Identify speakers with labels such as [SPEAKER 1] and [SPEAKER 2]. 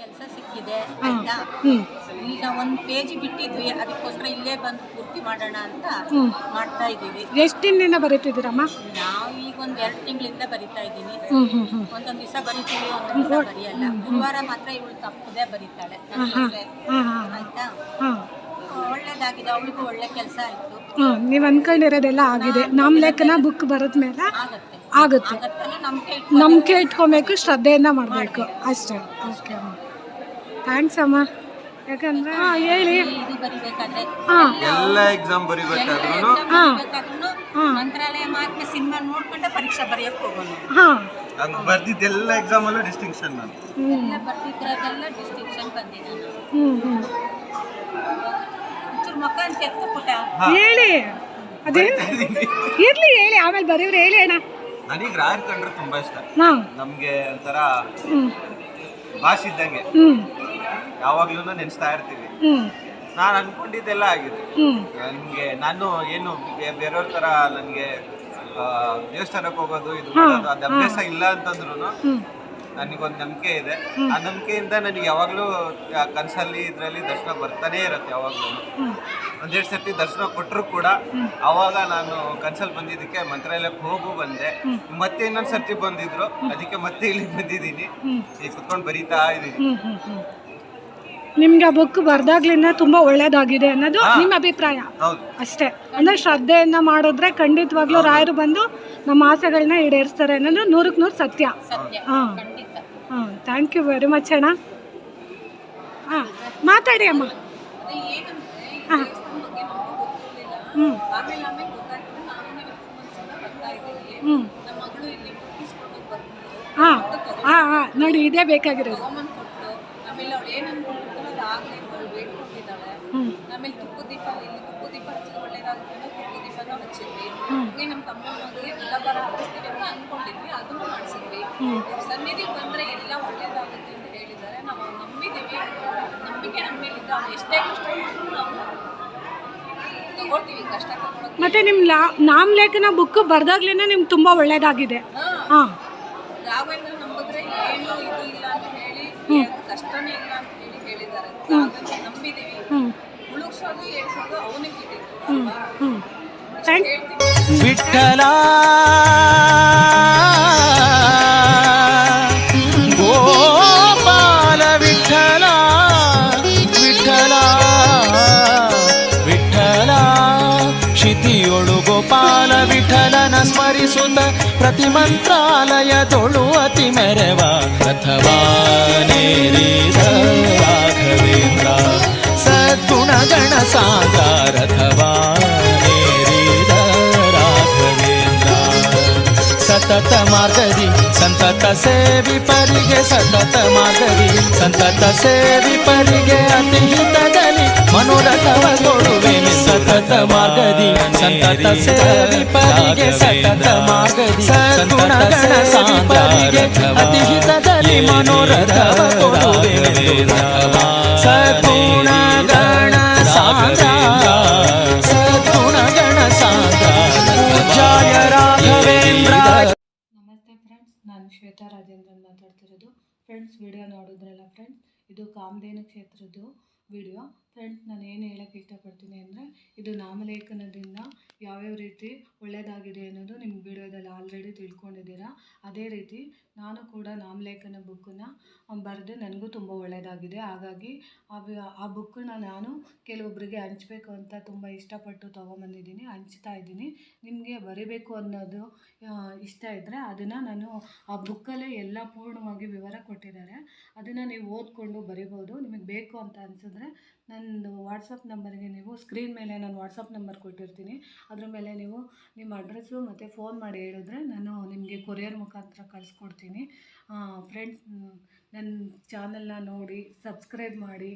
[SPEAKER 1] ಕೆಲಸ ಸಿಕ್ಕಿದೆ ಆಯ್ತಾ? ಈಗ ಒಂದ್ ಪೇಜ್ ಬಿಟ್ಟಿದ್ವಿ ಅದಕ್ಕೋಸ್ಕರ ಇಲ್ಲೇ ಬಂದು ಪೂರ್ತಿ ಮಾಡೋಣ ಅಂತ ಮಾಡ್ತಾ ಇದೀವಿ
[SPEAKER 2] ಎಷ್ಟು ದಿನದಿಂದ ಬರೀತಿದ್ದೀರಮ್ಮ?
[SPEAKER 1] ನಾವು ಈಗ ಒಂದ್ ಎರಡು ತಿಂಗಳಿಂದ ಬರಿತಾ ಇದ್ದೀನಿ. ಒಂದೊಂದ್ ದಿವಸ ಬರಿತೀವಿ ಒಂದೊಂದ್ ದಿವಸ ಬರೆಯಲ್ಲ. ಗುರುವಾರ ಮಾತ್ರ ಇವಳು ತಪ್ಪದೆ ಬರೀತಾಳೆ. ನನ್ ಆಯ್ತಾ?
[SPEAKER 2] ಹಾಂ
[SPEAKER 1] ಒಳ್ಳೇದಾಗಿದೆ ಅವಳಿಗೂ ಒಳ್ಳೆ ಕೆಲಸ ಆಯ್ತು.
[SPEAKER 2] ನೀವು ಅಂದ್ಕೊಂಡಿರೋದೆಲ್ಲ ಆಗಿದೆ. ಲೆಕ್ಕನ ಬುಕ್ ಬರೆದ್ಮೇಲೆ
[SPEAKER 1] ಆಗತ್ತೆ.
[SPEAKER 2] ಆಗುತ್ತೆ.
[SPEAKER 1] ಆಗತ್ತಲ್ಲ ನಮ್ಗೆ
[SPEAKER 2] ನಂಬಿಕೆ ಇಟ್ಕೊಬೇಕು ಶ್ರದ್ಧೆಯಿಂದ ಮಾಡಬೇಕು. ಅಷ್ಟೇ. ಓಕೆ ಅಮ್ಮ ಥ್ಯಾಂಕ್ಸ್ ಅಮ್ಮ. ಯಾಕಂದ್ರೆ ಹೇಳಿ.
[SPEAKER 3] ಎಲ್ಲ ಎಕ್ಸಾಮ್ ಬರಿಬೇಕಾದ್ರೂ
[SPEAKER 1] ಮಂತ್ರಾಲಯ ಮಾತ್ರ ಸಿನಿಮಾ ನೋಡ್ಕೊಂಡೆ ಪರೀಕ್ಷೆ ಬರೆಯಕ್ಕೆ ಹೋಗೋಣ
[SPEAKER 2] ಹಾಂ.
[SPEAKER 3] ಅದು ಬರ್ದಿದ್ದೆಲ್ಲ ಎಕ್ಸಾಮ್ ಅಲ್ಲೂ ಡಿಸ್ಟಿಂಕ್ಷನ್ ನಾನು.
[SPEAKER 1] ಎಲ್ಲ ಬರ್ತಿದ್ರದೆಲ್ಲ ಡಿಸ್ಟಿಂಕ್ಷನ್ ಬಂದಿದೆ ನಾನು.
[SPEAKER 2] ಹ್ಞೂ ಹ್ಞೂ
[SPEAKER 1] ಒಂಚೂರು ಮುಖ ಅಂತ ಎತ್ಕೊಬಿಟ್ಟ
[SPEAKER 2] ಹೇಳಿ. ಅದೇನು ಇರ್ಲಿ ಹೇಳಿ. ಆಮೇಲೆ ಬರೀವ್ರಿ ಹೇಳಿ ಅಣ್ಣ.
[SPEAKER 3] ನನಗೆ ರಾಯರ್ ಕಂಡ್ರೆ ತುಂಬಾ ಇಷ್ಟ.
[SPEAKER 2] ಹಾಂ.
[SPEAKER 3] ನಮ್ಗೆ ಒಂಥರ ಭಾಷೆ ಇದ್ದಂಗೆ.
[SPEAKER 2] ಹ್ಞೂ
[SPEAKER 3] ಯಾವಾಗ್ಲೂ ನೆನೆಸ್ತಾ ಇರ್ತೀವಿ. ನಾನು ಅನ್ಕೊಂಡಿದ್ದೆಲ್ಲ ಆಗಿದೆ. ನನಗೆ ನಾನು ಏನು ಬೇರೆಯವ್ರ ತರ ನನಗೆ ದೇವಸ್ಥಾನಕ್ಕೆ ಹೋಗೋದು ಇದು ಮಾಡೋದು ಅದು ಅಭ್ಯಾಸ ಇಲ್ಲ ಅಂತಂದ್ರು ನನಗೊಂದು ನಂಬಿಕೆ ಇದೆ. ಆ ನಂಬಿಕೆಯಿಂದ ನನಗೆ ಯಾವಾಗಲೂ ಕನಸಲ್ಲಿ ಇದರಲ್ಲಿ ದರ್ಶನ ಬರ್ತಾನೆ ಇರುತ್ತೆ ಯಾವಾಗಲೂ ಒಂದೆರಡು ಸರ್ತಿ ದರ್ಶನ ಕೊಟ್ಟರು ಕೂಡ ಅವಾಗ ನಾನು ಕನ್ಸಲ್ಲಿ ಬಂದಿದ್ದಕ್ಕೆ ಮಂತ್ರಾಲಯಕ್ಕೆ ಹೋಗು ಬಂದೆ. ಮತ್ತೆ ಇನ್ನೊಂದು ಸರ್ತಿ ಬಂದಿದ್ರು. ಅದಕ್ಕೆ ಮತ್ತೆ ಇಲ್ಲಿ ಬಂದಿದ್ದೀನಿ. ಈಗ ಕುತ್ಕೊಂಡು ಬರೀತಾ ಇದ್ದೀನಿ.
[SPEAKER 2] ನಿಮ್ಗೆ ಆ ಬುಕ್ ಬರ್ದಾಗ್ಲಿಂದ ತುಂಬಾ ಒಳ್ಳೇದಾಗಿದೆ ಅನ್ನೋದು ನಿಮ್ಮ ಅಭಿಪ್ರಾಯ.
[SPEAKER 3] ಹೌದು.
[SPEAKER 2] ಅಷ್ಟೇ. ಅಂದ್ರೆ ಶ್ರದ್ಧೆಯನ್ನ ಮಾಡಿದ್ರೆ ಖಂಡಿತವಾಗ್ಲೂ ರಾಯರು ಬಂದು ನಮ್ಮ ಆಸೆಗಳನ್ನ ಈಡೇರಿಸ್ತಾರೆ ಅನ್ನೋದು ನೂರಕ್ಕೆ ನೂರು ಸತ್ಯ.
[SPEAKER 1] ಸತ್ಯ.
[SPEAKER 2] ಹಾ.
[SPEAKER 1] ಖಂಡಿತ.
[SPEAKER 2] ಹಾಂ ಥ್ಯಾಂಕ್ ಯು ವೆರಿ ಮಚ್ ಅಣ್ಣ. ಹಾ ಮಾತಾಡಿ ಅಮ್ಮ. ಹಾ.
[SPEAKER 1] ಹ್ಮ್. ಹ್ಮ್.
[SPEAKER 2] ಹಾಂ. ಹಾ ಹಾ. ನೋಡಿ ಇದೇ ಬೇಕಾಗಿರೋದು.
[SPEAKER 1] ಆಮೇಲೆ ಅವಳು ಅವಳು ಬೇಡ್ಕೊಂಡಿದ್ದಾಳೆ ಆಮೇಲೆ ತುಪ್ಪು ದೀಪ ಇಲ್ಲಿ ತುಪ್ಪು ದೀಪ ಹಚ್ಚಿದ್ರೆ ಒಳ್ಳೇದಾಗುತ್ತೆ ತುಪ್ಪು ದೀಪನ ಹಚ್ಚಿದ್ವಿ. ಹಾಗೆ ನಮ್ಮ ತಮ್ಮ ಮನೆಯಲ್ಲಿ ಬರ ಹಚ್ಚಿಸ್ತೀವಿ ಅಂತ ಅನ್ಕೊಂಡಿದ್ವಿ ಅದನ್ನು ಮಾಡಿಸಿದ್ವಿ. ಸನ್ನಿಧಿಗೆ ಬಂದ್ರೆ ಎಲ್ಲ ಒಳ್ಳೇದಾಗುತ್ತೆ ಅಂತ ಹೇಳಿದ್ದಾರೆ. ನಾವು ನಂಬಿದ್ದೀವಿ. ನಂಬಿಕೆ ನಮ್ಮ ಮೇಲೆ ಅವ್ನು ಎಷ್ಟೇ ಕಷ್ಟ ನಾವು ತಗೊಳ್ತೀವಿ ಕಷ್ಟ
[SPEAKER 2] ಮತ್ತೆ ನಿಮ್ಮ ಲಾ ನಾಮಲೇಖನ ಬುಕ್ ಬರ್ದಾಗ್ಲೇನೆ ನಿಮ್ಗೆ ತುಂಬಾ ಒಳ್ಳೇದಾಗಿದೆ. ಹಾಂ.
[SPEAKER 1] ರಾಘವೇಂದ್ರ ನಂಬಿದ್ರೆ ಏನು ಇದು ಇಲ್ಲ ಅಂತ ಹೇಳಿ ಕಷ್ಟನೇ ಇಲ್ಲ ಅಂತ ಹಾಗಾಗಿ ನಂಬಿದೀವಿ. ಅವನಿಗೆ
[SPEAKER 4] ವಿಠಲ ಗೋಪಾಲ ವಿಠಲ ವಿಠಲ ವಿಠಲ ಶಿತಿಯೊಳು ಗೋಪಾಲ ವಿಠಲನ ಸ್ಮರಿಸುತ್ತ ಪ್ರತಿ ಮಂತ್ರಾಲಯದೊಳು ಅತಿ ಮೆರವ ಅಥವಾ ರಾಘವೇಂದ್ರ ರಾಘವೇಂದ್ರ. ಸತತ ಮಾರ್ಗದಿ ಸಂತತ ಸೇವಿ ಪರಿಗೆ, ಸತತ ಮಾರ್ಗದಿ ಸಂತತ ಸೇವಿ ಪರಿಗೆ ಅತಿ ಹಿತದಲ್ಲಿ ಮನೋರಥವ ಕೊಡುವೆನು. ಸತತ ಮಾರ್ಗದಿ ಸಂತತ ಸೇವಿ ಪರಿಗೆ, ಸತತ ಮಾರ್ಗದಿ ಸದ್ಗುಣಗಣ ಪರಿಗೆ ಅತಿ ಹಿತದಲ್ಲಿ ಮನೋರಥವ ಕೊಡುವೆ ಸದ್ಗುಣಗಣ
[SPEAKER 2] ಫ್ರೆಂಡ್ಸ್ ವಿಡಿಯೋ ನೋಡಿದ್ರಲ್ಲ ಫ್ರೆಂಡ್ಸ್ ಇದು ಕಾಮಧೇನು ಕ್ಷೇತ್ರದ್ದು ವಿಡಿಯೋ ಫ್ರೆಂಡ್ಸ್ ನಾನು ಏನು ಹೇಳೋಕ್ಕೆ ಇಷ್ಟಪಡ್ತೀನಿ ಅಂದರೆ ಇದು ನಾಮಲೇಖನದಿಂದ ಯಾವ್ಯಾವ ರೀತಿ ಒಳ್ಳೆಯದಾಗಿದೆ ಅನ್ನೋದು ನಿಮ್ಮ ವಿಡಿಯೋದಲ್ಲಿ ಆಲ್ರೆಡಿ ತಿಳ್ಕೊಂಡಿದ್ದೀರಾ. ಅದೇ ರೀತಿ ನಾನು ಕೂಡ ನಾಮಲೇಖನ ಬುಕ್ಕನ್ನು ಬರೆದು ನನಗೂ ತುಂಬ ಒಳ್ಳೆಯದಾಗಿದೆ ಹಾಗಾಗಿ ಆ ಬುಕ್ಕನ್ನು ನಾನು ಕೆಲವೊಬ್ಬರಿಗೆ ಹಂಚಬೇಕು ಅಂತ ತುಂಬ ಇಷ್ಟಪಟ್ಟು ತೊಗೊಂಬಂದಿದ್ದೀನಿ, ಹಂಚ್ತಾ ಇದ್ದೀನಿ. ನಿಮಗೆ ಬರೀಬೇಕು ಅನ್ನೋದು ಇಷ್ಟ ಇದ್ದರೆ ಅದನ್ನು ನಾನು ಆ ಬುಕ್ಕಲ್ಲೇ ಎಲ್ಲ ಪೂರ್ಣವಾಗಿ ವಿವರ ಕೊಟ್ಟಿದ್ದಾರೆ. ಅದನ್ನು ನೀವು ಓದ್ಕೊಂಡು ಬರಿಬೋದು. ನಿಮಗೆ ಬೇಕು ಅಂತ ಅನಿಸಿದ್ರೆ ನನ್ನದು ವಾಟ್ಸಪ್ ನಂಬರ್ಗೆ ನೀವು ಸ್ಕ್ರೀನ್ ಮೇಲೆ ನಾನು ವಾಟ್ಸಪ್ ನಂಬರ್ ಕೊಟ್ಟಿರ್ತೀನಿ. ಅದ್ರ ಮೇಲೆ ನೀವು ನಿಮ್ಮ ಅಡ್ರೆಸ್ಸು ಮತ್ತು ಫೋನ್ ಮಾಡಿ ಹೇಳಿದ್ರೆ ನಾನು ನಿಮಗೆ ಕೊರಿಯರ್ ಮುಖಾಂತರ ಕಳಿಸ್ಕೊಡ್ತೀನಿ. ಫ್ರೆಂಡ್ಸ್ ನನ್ನ ಚಾನಲ್ನ ನೋಡಿ ಸಬ್ಸ್ಕ್ರೈಬ್ ಮಾಡಿ